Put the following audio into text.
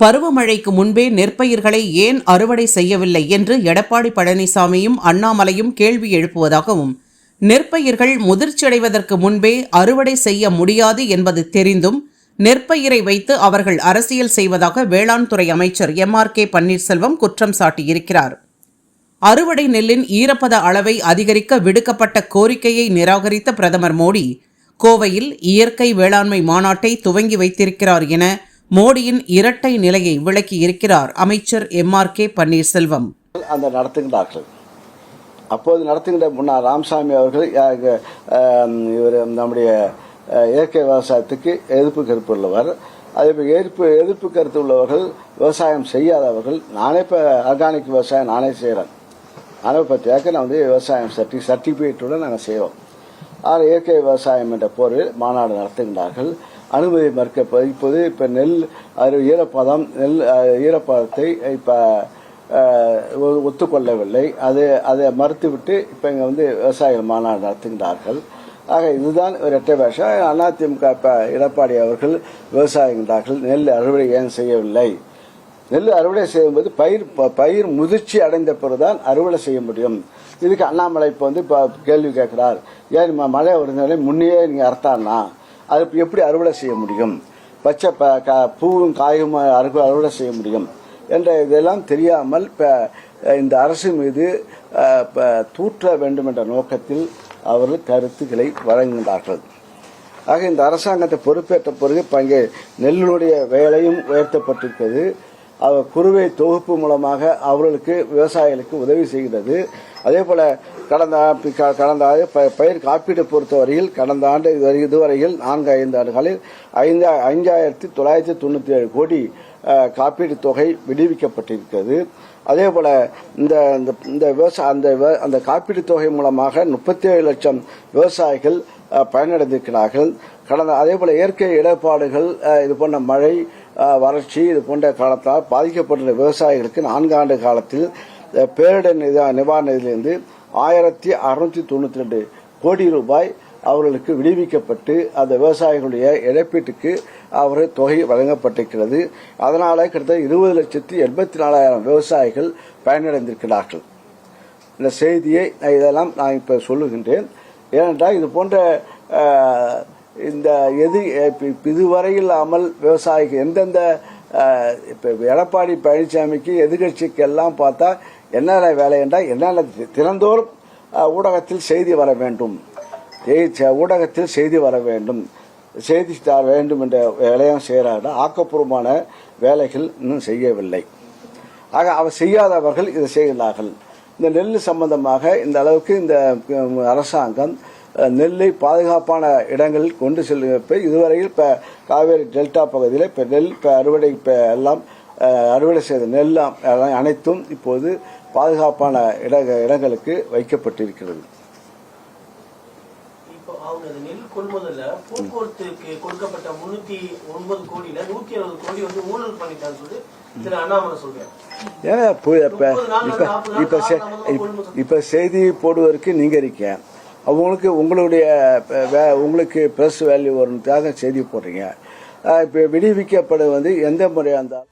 பருவமழைக்கு முன்பே நெற்பயிர்களை ஏன் அறுவடை செய்யவில்லை என்று எடப்பாடி பழனிசாமியும் அண்ணாமலையும் கேள்வி எழுப்புவதாகவும் நெற்பயிர்கள் முதிர்ச்சியடைவதற்கு முன்பே அறுவடை செய்ய முடியாது என்பது தெரிந்தும் நெற்பயிரை வைத்து அவர்கள் அரசியல் செய்வதாக வேளாண் துறை அமைச்சர் எம் ஆர் கே பன்னீர்செல்வம் குற்றம் சாட்டியிருக்கிறார். அறுவடை நெல்லின் ஈரப்பத அளவை அதிகரிக்க விடுக்கப்பட்ட கோரிக்கையை நிராகரித்த பிரதமர் மோடி கோவையில் இயற்கை வேளாண்மை மாநாட்டை துவங்கி வைத்திருக்கிறார் என மோடியின் இரட்டை நிலையை விளக்கியிருக்கிறார் அமைச்சர் எம் ஆர் கே பன்னீர்செல்வம். அந்த நடத்துகின்றார்கள். அப்போது நடத்துகின்ற முன்னாள் ராமசாமி அவர்கள் இவர் நம்முடைய இயற்கை விவசாயத்துக்கு எதிர்ப்பு கருப்பு உள்ளவர். அதே போல் எதிர்ப்பு எதிர்ப்பு கருத்து உள்ளவர்கள் விவசாயம் செய்யாதவர்கள். நானே இப்போ ஆர்கானிக் விவசாயம் நானே செய்கிறேன் நானே பத்து ஏக்கர் நான் வந்து விவசாயம் சர்டி சர்டிஃபிகேட்டோட நாங்கள் செய்வோம். ஆனால் இயற்கை விவசாயம் என்ற போரில் மாநாடு நடத்துகின்றார்கள். அனுமதி மறுக்க இப்போது இப்போ நெல் ஈரப்பதம் நெல் ஈரப்பதத்தை இப்போ ஒத்துக்கொள்ளவில்லை. அது அதை மறுத்துவிட்டு இப்போ இங்கே வந்து விவசாயிகள் மாநாடு நடத்துகின்றார்கள். ஆக இதுதான் ஒரு இரட்டை வேஷம் அதிமுக இப்போ எடப்பாடி அவர்கள் விவசாயிகின்றார்கள். நெல் அறுவடை ஏன் செய்யவில்லை? நெல் அறுவடை செய்யும்போது பயிர் பயிர் முதிர்ச்சி அடைந்த பிறகுதான் அறுவடை செய்ய முடியும். இதுக்கு அண்ணாமலை இப்போ வந்து இப்போ கேள்வி கேட்கிறார். ஏன் மழை வருதுனாலே முன்னையே நீங்கள் அறுத்தான்னா அது எப்படி அறுவடை செய்ய முடியும்? பச்சை ப க பூவும் காயும் அறுவடை அறுவடை செய்ய முடியும்? என்ற இதெல்லாம் தெரியாமல் இப்போ இந்த அரசு மீது தூற்ற வேண்டும் என்ற நோக்கத்தில் அவர்கள் கருத்துக்களை வழங்குகின்றார்கள். ஆக இந்த அரசாங்கத்தை பொறுப்பேற்ற பிறகு இப்போ அங்கே நெல்லினுடைய வேலையும் உயர்த்தப்பட்டிருக்கிறது. குறுவை தொகுப்பு மூலமாக அவர்களுக்கு விவசாயிகளுக்கு உதவி செய்கிறது அதே போல கடந்த க- கடந்த ஆண்டு ப- பயிர் காப்பீடு பொறுத்தவரையில் கடந்த ஆண்டு இதுவரையில் நான்கு ஐந்து ஆண்டுகளில் ஐந்து ஐந்தாயிரத்தி தொள்ளாயிரத்தி தொண்ணூற்றி ஏழு கோடி காப்பீடு தொகை விடுவிக்கப்பட்டிருக்கிறது. அதே போல இந்த இந்த- இந்த விவசாய அந்த அந்த காப்பீடு தொகை மூலமாக முப்பத்தி ஏழு லட்சம் விவசாயிகள் பயனடைந்திருக்கிறார்கள். கடந்த அதே போல இயற்கை இடர்பாடுகள் இது போன்ற மழை வறட்சி இது போன்ற காலத்தால் பாதிக்கப்பட்டுள்ள விவசாயிகளுக்கு நான்காண்டு காலத்தில் பேரிடர் நிதா நிவாரண நிதியிலிருந்து ஆயிரத்தி அறுநூத்தி தொண்ணூத்தி ரெண்டு கோடி ரூபாய் அவர்களுக்கு விடுவிக்கப்பட்டு அந்த விவசாயிகளுடைய இழப்பீட்டுக்கு அவர் தொகை வழங்கப்பட்டிருக்கிறது. அதனால கிட்டத்தட்ட இருபது லட்சத்தி எண்பத்தி நாலாயிரம் விவசாயிகள் பயனடைந்திருக்கிறார்கள். இந்த செய்தியை நான் இதெல்லாம் நான் இப்போ சொல்லுகின்றேன். ஏனென்றால் இது போன்ற இந்த எது இப்ப- இப்ப இல்லாமல் விவசாயிகள் எந்தெந்த இப்போ எடப்பாடி பழனிசாமிக்கு எதிர்கட்சிக்கெல்லாம் பார்த்தா என்னென்ன வேலை என்றால் என்னென்ன தினந்தோறும் ஊடகத்தில் செய்தி வர வேண்டும். ஊடகத்தில் செய்தி வர வேண்டும். செய்தி தர வேண்டும் என்ற வேலையும் செய்கிறார்கள் ஆக்கப்பூர்வமான வேலைகள் இன்னும் செய்யவில்லை. ஆக அவர் செய்யாதவர்கள் இதை செய்கிறார்கள். இந்த நெல் சம்பந்தமாக இந்த அளவுக்கு இந்த அரசாங்கம் நெல்லை பாதுகாப்பான இடங்களில் கொண்டு செல்லும் இப்ப இதுவரையில் இப்போ காவேரி டெல்டா பகுதியில் இப்போ நெல் இப்போ அறுவடை இப்போ எல்லாம் அறுவடை செய்த நெல் எல்லாம் அனைத்தும் இப்போது பாதுகாப்பான இட இடங்களுக்கு வைக்கப்பட்டிருக்கிறது. நெல் கொள்முதல்ல போக்குவரத்துக்கு கொடுக்கப்பட்ட முன்னூத்தி ஒன்பது கோடியில நூத்தி அறுபது கோடி வந்து ஊழல் பண்ணிட்டான்னு சொல்லி திரு அண்ணாமலை சொல்றாரு. ஏன்னா இப்போ செய்தி போடுவதற்கு நீங்க இருக்கீங்க. அவங்களுக்கு உங்களுடைய வே- உங்களுக்கு ப்ரெஸ் வேல்யூ வரும்னுக்காக செய்தி போடுறீங்க. இப்போ விடுவிக்கப்பட வந்து எந்த முறையாக இருந்தாலும்